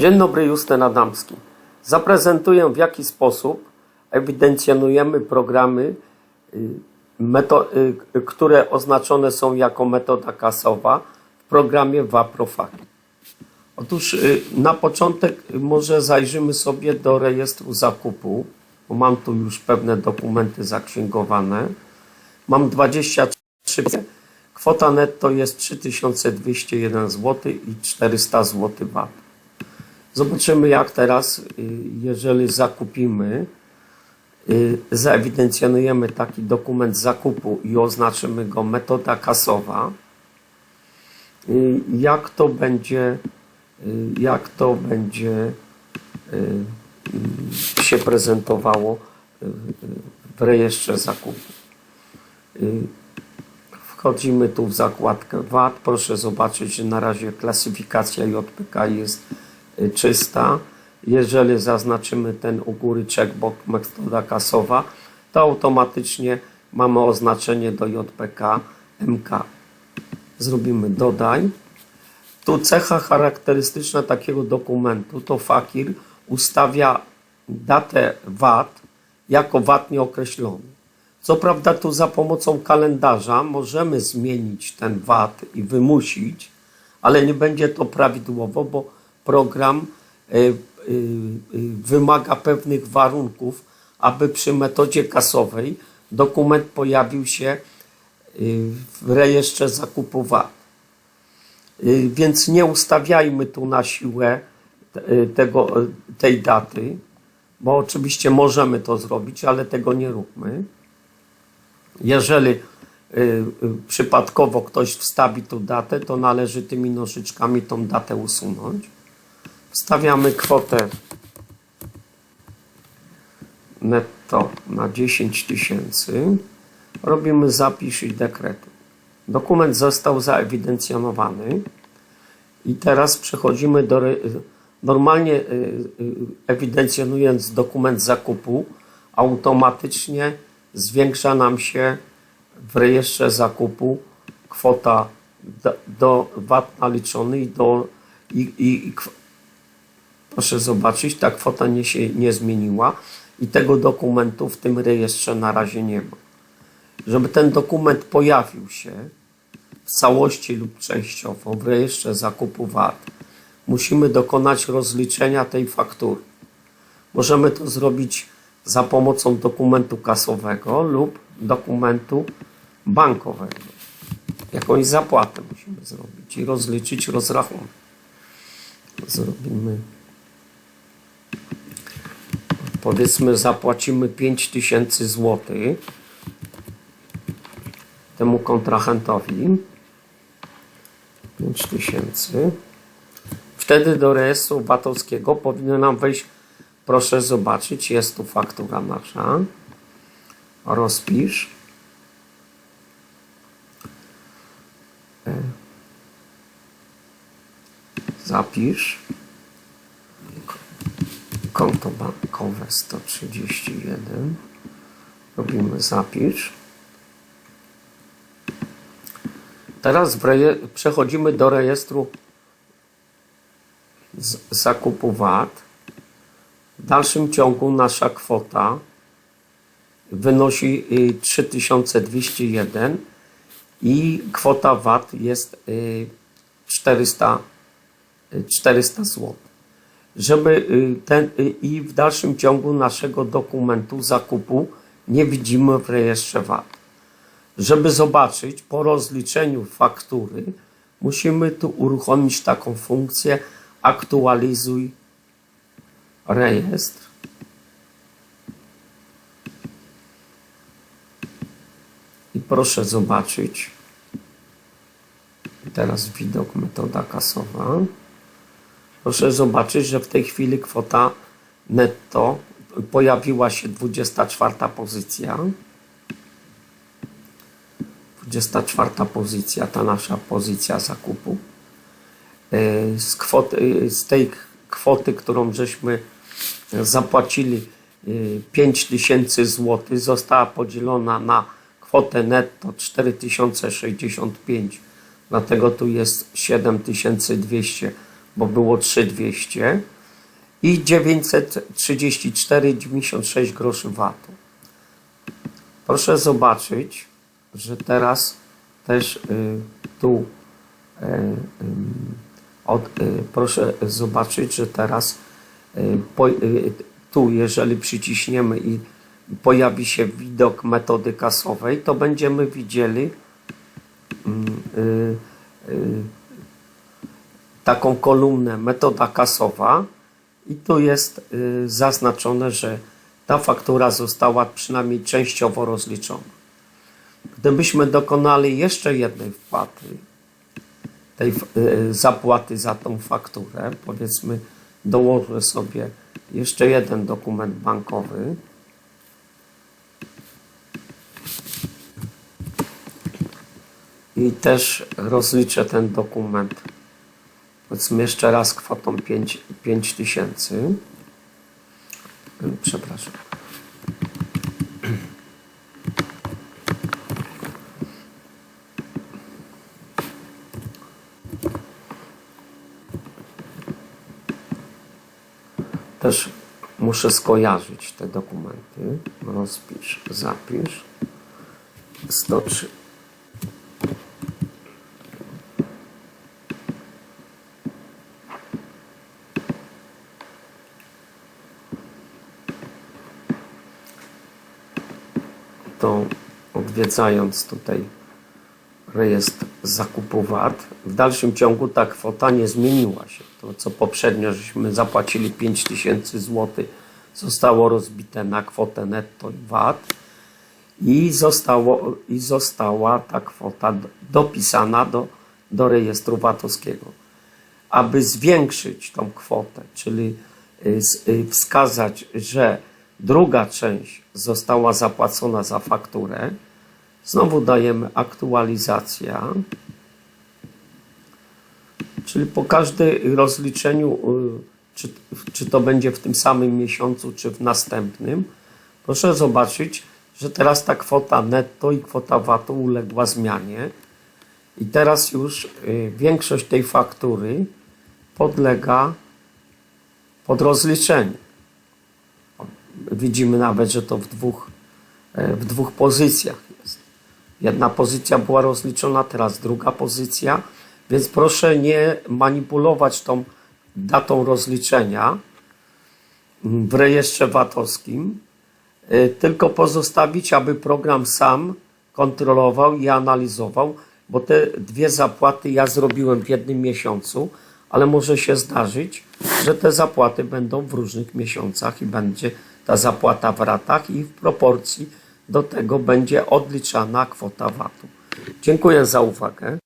Dzień dobry, Justyn Adamski. Zaprezentuję w jaki sposób ewidencjonujemy programy, y, y, które oznaczone są jako metoda kasowa w programie WAPROFAKI. Otóż y, na początek może zajrzymy sobie do rejestru zakupu, bo mam tu już pewne dokumenty zaksięgowane. Mam 23. Kwota netto jest 3201 zł i 400 zł VAT. Zobaczymy jak teraz, y, jeżeli zakupimy, y, zaewidencjonujemy taki dokument zakupu i oznaczymy go metoda kasowa, y, jak to będzie, jak to będzie się prezentowało w rejestrze zakupu. Wchodzimy tu w zakładkę VAT. Proszę zobaczyć, że na razie klasyfikacja JPK jest czysta. Jeżeli zaznaczymy ten u góry checkbox metoda kasowa, to automatycznie mamy oznaczenie do JPK MK. Zrobimy dodaj. Tu cecha charakterystyczna takiego dokumentu to fakir ustawia datę VAT jako VAT nieokreślony. Co prawda tu za pomocą kalendarza możemy zmienić ten VAT i wymusić, ale nie będzie to prawidłowo, bo program y, y, y, wymaga pewnych warunków, aby przy metodzie kasowej dokument pojawił się w rejestrze zakupu VAT. Więc nie ustawiajmy tu na siłę te- tego, tej daty, bo oczywiście możemy to zrobić, ale tego nie róbmy. Jeżeli przypadkowo ktoś wstawi tu datę, to należy tymi nożyczkami tą datę usunąć. Wstawiamy kwotę netto na 10 tysięcy. Robimy zapisz i dekretu. Dokument został zaewidencjonowany i teraz przechodzimy do. Normalnie y, y, ewidencjonując dokument zakupu, automatycznie zwiększa nam się w rejestrze zakupu kwota do, VAT naliczony i do. I, i, i, proszę zobaczyć, ta kwota nie się nie zmieniła i tego dokumentu w tym rejestrze na razie nie ma. Żeby ten dokument pojawił się w całości lub częściowo w rejestrze zakupu VAT, musimy dokonać rozliczenia tej faktury. Możemy to zrobić za pomocą dokumentu kasowego lub dokumentu bankowego. Jakąś zapłatę musimy zrobić i rozliczyć rozrachunek. Zrobimy. Powiedzmy, zapłacimy 5000 zł temu kontrahentowi. 5000. Wtedy do rejestru VAT-owskiego powinno nam wejść, proszę zobaczyć, jest tu faktura nasza. Rozpisz. E. Zapisz. Konto bankowe 131. Robimy zapisz. Teraz przechodzimy do rejestru zakupu VAT. W dalszym ciągu nasza kwota wynosi y, 3201 i kwota VAT jest y, 400, y, 400 zł. Żeby y, ten, y, i w dalszym ciągu naszego dokumentu zakupu nie widzimy w rejestrze VAT. Żeby zobaczyć po rozliczeniu faktury, musimy tu uruchomić taką funkcję aktualizuj rejestr. I proszę zobaczyć. Teraz widok metoda kasowa. Proszę zobaczyć, że w tej chwili kwota netto pojawiła się 24 pozycja. 24 pozycja, ta nasza pozycja zakupu. E, Z, kwoty, z tej kwoty, którą żeśmy zapłacili e, 5 tysięcy złotych, została podzielona na kwotę netto 4065, dlatego tu jest 7200 bo było 3200 i 934,96 groszy VAT-u. Proszę zobaczyć, że teraz też y, tu y, ym, od, y, proszę zobaczyć, że teraz y, po, y, tu, jeżeli przyciśniemy i pojawi się widok metody kasowej, to będziemy widzieli mm, y, y, taką kolumnę metoda kasowa i tu jest y, zaznaczone, że ta faktura została przynajmniej częściowo rozliczona. Gdybyśmy dokonali jeszcze jednej wpłaty, tej y, zapłaty za tą fakturę, powiedzmy, dołożę sobie jeszcze jeden dokument bankowy. I też rozliczę ten dokument, powiedzmy jeszcze raz kwotą 5, 5 tysięcy. Przepraszam. Też muszę skojarzyć te dokumenty. Rozpisz, zapisz. 103. To odwiedzając tutaj rejestr zakupu VAT. W dalszym ciągu ta kwota nie zmieniła się. To, co poprzednio żeśmy zapłacili 5000 zł, zostało rozbite na kwotę netto VAT i, zostało, i została ta kwota do- dopisana do, do rejestru VAT-owskiego. Aby zwiększyć tą kwotę, czyli y, y, wskazać, że druga część została zapłacona za fakturę, Znowu dajemy aktualizacja. Czyli po każdym rozliczeniu, y, czy, czy to będzie w tym samym miesiącu, czy w następnym, proszę zobaczyć, że teraz ta kwota netto i kwota VAT-u uległa zmianie. I teraz już y, większość tej faktury podlega pod rozliczenie. Widzimy nawet, że to w dwóch, e, w dwóch pozycjach. Jedna pozycja była rozliczona, teraz druga pozycja, więc proszę nie manipulować tą datą rozliczenia w rejestrze VAT-owskim, y, tylko pozostawić, aby program sam kontrolował i analizował, bo te dwie zapłaty ja zrobiłem w jednym miesiącu, ale może się zdarzyć, że te zapłaty będą w różnych miesiącach i będzie ta zapłata w ratach i w proporcji do tego będzie odliczana kwota VAT-u. Dziękuję za uwagę.